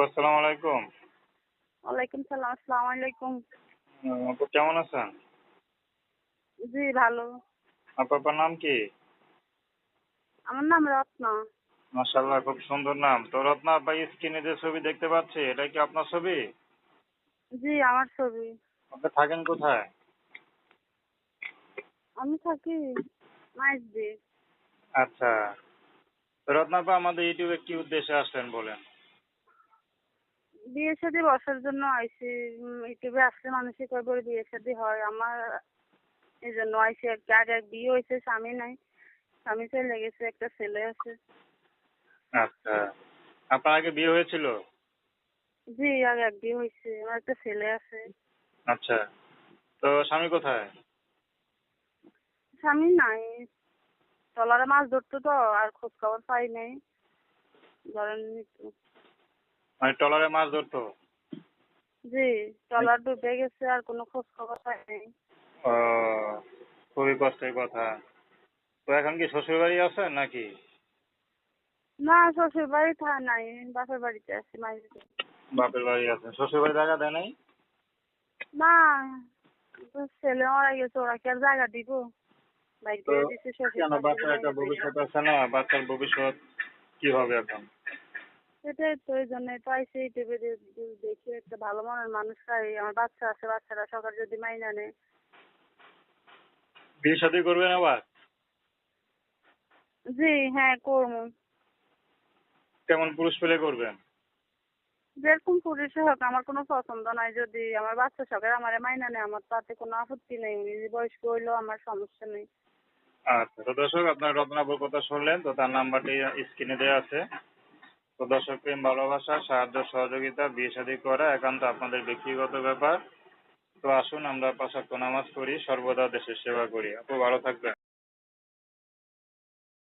আসসালামু আলাইকুম। ওয়ালাইকুম সালাম আসসালামু আলাইকুম। আপু কেমন আছেন? জি ভালো। আপনার নাম কি? আমার নাম রত্না। মাশাল্লাহ খুব সুন্দর নাম। তো রত্না ভাই স্ক্রিনে যে ছবি দেখতে পাচ্ছি এটা কি আপনার ছবি? জি আমার ছবি। আপনি থাকেন কোথায়? আমি থাকি মাইজদি আচ্ছা। তো রত্না আমাদের ইউটিউবে কি উদ্দেশ্যে আসলেন বলেন? বিয়ে শাদী বসার জন্য আইসি ইউটিউবে আসলে মানুষই কয় বলে বিয়ে শাদী হয়। আমার এই জন্য আইসি একটা আগে এক বিয়ে হয়েছে স্বামী নাই। স্বামী চলে গেছে একটা ছেলে আছে। আচ্ছা। আপনার আগে বিয়ে হয়েছিল? জি আগে এক বিয়ে হয়েছে। আমার একটা ছেলে আছে। আচ্ছা। তো স্বামী কোথায়? স্বামী নাই। ট্রলারে মাছ ধরতো তো আর খোঁজ খবর পাই নাই। ধরেন মানে ট্রলারে মাছ ধরতো। জি ট্রলার ডুবে গেছে আর কোনো খোঁজ খবর পাই নাই ও খুবই কষ্টের কথা। তো এখন কি শ্বশুর বাড়ি আছেন নাকি? না শ্বশুর বাড়ি থা নাই বাপের বাড়িতে আছি মাঝে বাপের বাড়ি আছেন। শ্বশুর বাড়ি জায়গা দেয় নাই? না ছেলে মারা গেছে ওরা কি আর জায়গা দিব? দিচ্ছে শ্বশুর বাচ্চার একটা ভবিষ্যৎ আছে না? বাচ্চার ভবিষ্যৎ কি হবে এখন? সেটাই তো ওই জন্য তো আইসি ইউটিউবে দেখি একটা ভালো মনের মানুষ চাই আমার বাচ্চা আছে বাচ্চারা সকাল যদি মাইনা নেয়। বিয়ে শাদী করবেন আবার? জি হ্যাঁ করব। কেমন পুরুষ পেলে করবেন? যেরকম পুরুষ হোক আমার কোনো পছন্দ নাই যদি আমার বাচ্চা সকালে আমার মাইনা নেয় আমার তাতে কোনো আপত্তি নেই। উনি বয়স্ক হইলেও আমার সমস্যা নেই। আচ্ছা তো দর্শক আপনার রত্নাপুর কথা শুনলেন তো তার নাম্বারটি স্ক্রিনে দেওয়া আছে। দর্শক প্রেম ভালোবাসা, সাহায্য, সহযোগিতা, বিয়ে শাদী করা একান্ত আপনাদের ব্যক্তিগত ব্যাপার। তো আসুন আমরা পাশাক্ত নামাজ করি সর্বদা দেশের সেবা করি। আপু ভালো থাকবেন।